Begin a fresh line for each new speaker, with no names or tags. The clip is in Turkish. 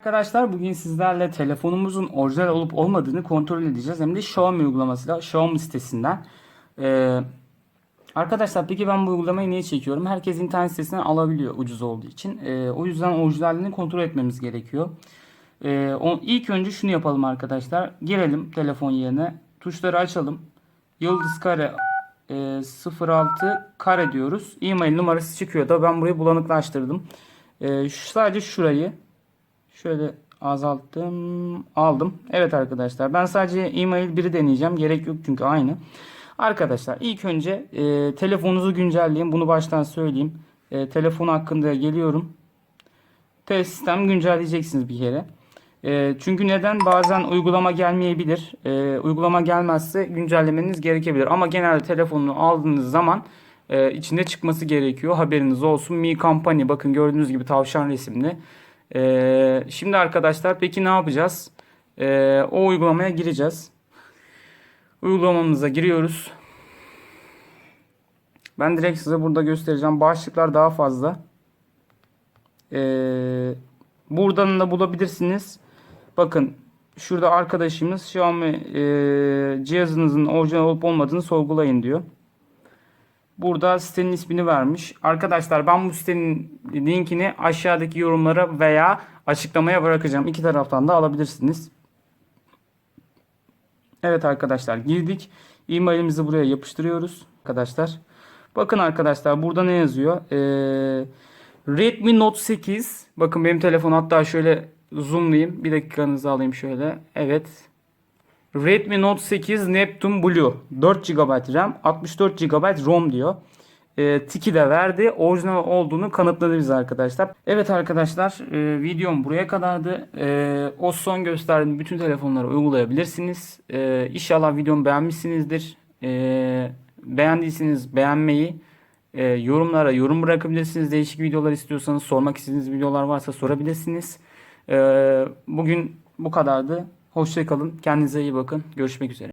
Arkadaşlar bugün sizlerle telefonumuzun orijinal olup olmadığını kontrol edeceğiz. Hem de Xiaomi uygulamasıyla Xiaomi sitesinden. Ee, arkadaşlar peki ben bu uygulamayı niye çekiyorum? Herkes internet sitesinden alabiliyor ucuz olduğu için. Ee, o yüzden orijinalliğini kontrol etmemiz gerekiyor. Ee, o, ilk önce şunu yapalım arkadaşlar. Girelim telefon yerine. Tuşları açalım. Yıldız kare e, 06 kare diyoruz. E-mail numarası çıkıyor da ben burayı bulanıklaştırdım. Ee, sadece şurayı Şöyle azalttım. Aldım. Evet arkadaşlar. Ben sadece e-mail 1'i deneyeceğim. Gerek yok çünkü aynı. Arkadaşlar ilk önce e, telefonunuzu güncelleyin. Bunu baştan söyleyeyim. E, telefon hakkında geliyorum. Te sistem güncelleyeceksiniz bir kere. E, çünkü neden? Bazen uygulama gelmeyebilir. E, uygulama gelmezse güncellemeniz gerekebilir. Ama genelde telefonunu aldığınız zaman e, içinde çıkması gerekiyor. Haberiniz olsun. Mi Company bakın gördüğünüz gibi tavşan resimli. Ee, şimdi arkadaşlar peki ne yapacağız? Ee, o uygulamaya gireceğiz. Uygulamamıza giriyoruz. Ben direkt size burada göstereceğim. Başlıklar daha fazla. Ee, buradan da bulabilirsiniz. Bakın şurada arkadaşımız Xiaomi e, cihazınızın orijinal olup olmadığını sorgulayın diyor. Burada sitenin ismini vermiş. Arkadaşlar ben bu sitenin linkini aşağıdaki yorumlara veya açıklamaya bırakacağım. İki taraftan da alabilirsiniz. Evet arkadaşlar girdik. E-mailimizi buraya yapıştırıyoruz arkadaşlar. Bakın arkadaşlar burada ne yazıyor? Ee, Redmi Note 8. Bakın benim telefon hatta şöyle zoomlayayım. Bir dakikanızı alayım şöyle. Evet. Redmi Note 8 Neptune Blue 4 GB RAM 64 GB ROM diyor. E, tiki de verdi. Orijinal olduğunu kanıtladı bize arkadaşlar. Evet arkadaşlar e, videom buraya kadardı. E, o son gösterdiğim bütün telefonları uygulayabilirsiniz. E, inşallah videomu beğenmişsinizdir. E, beğendiyseniz beğenmeyi, e, yorumlara yorum bırakabilirsiniz. Değişik videolar istiyorsanız sormak istediğiniz videolar varsa sorabilirsiniz. E, bugün bu kadardı. Hoşçakalın. Kendinize iyi bakın. Görüşmek üzere.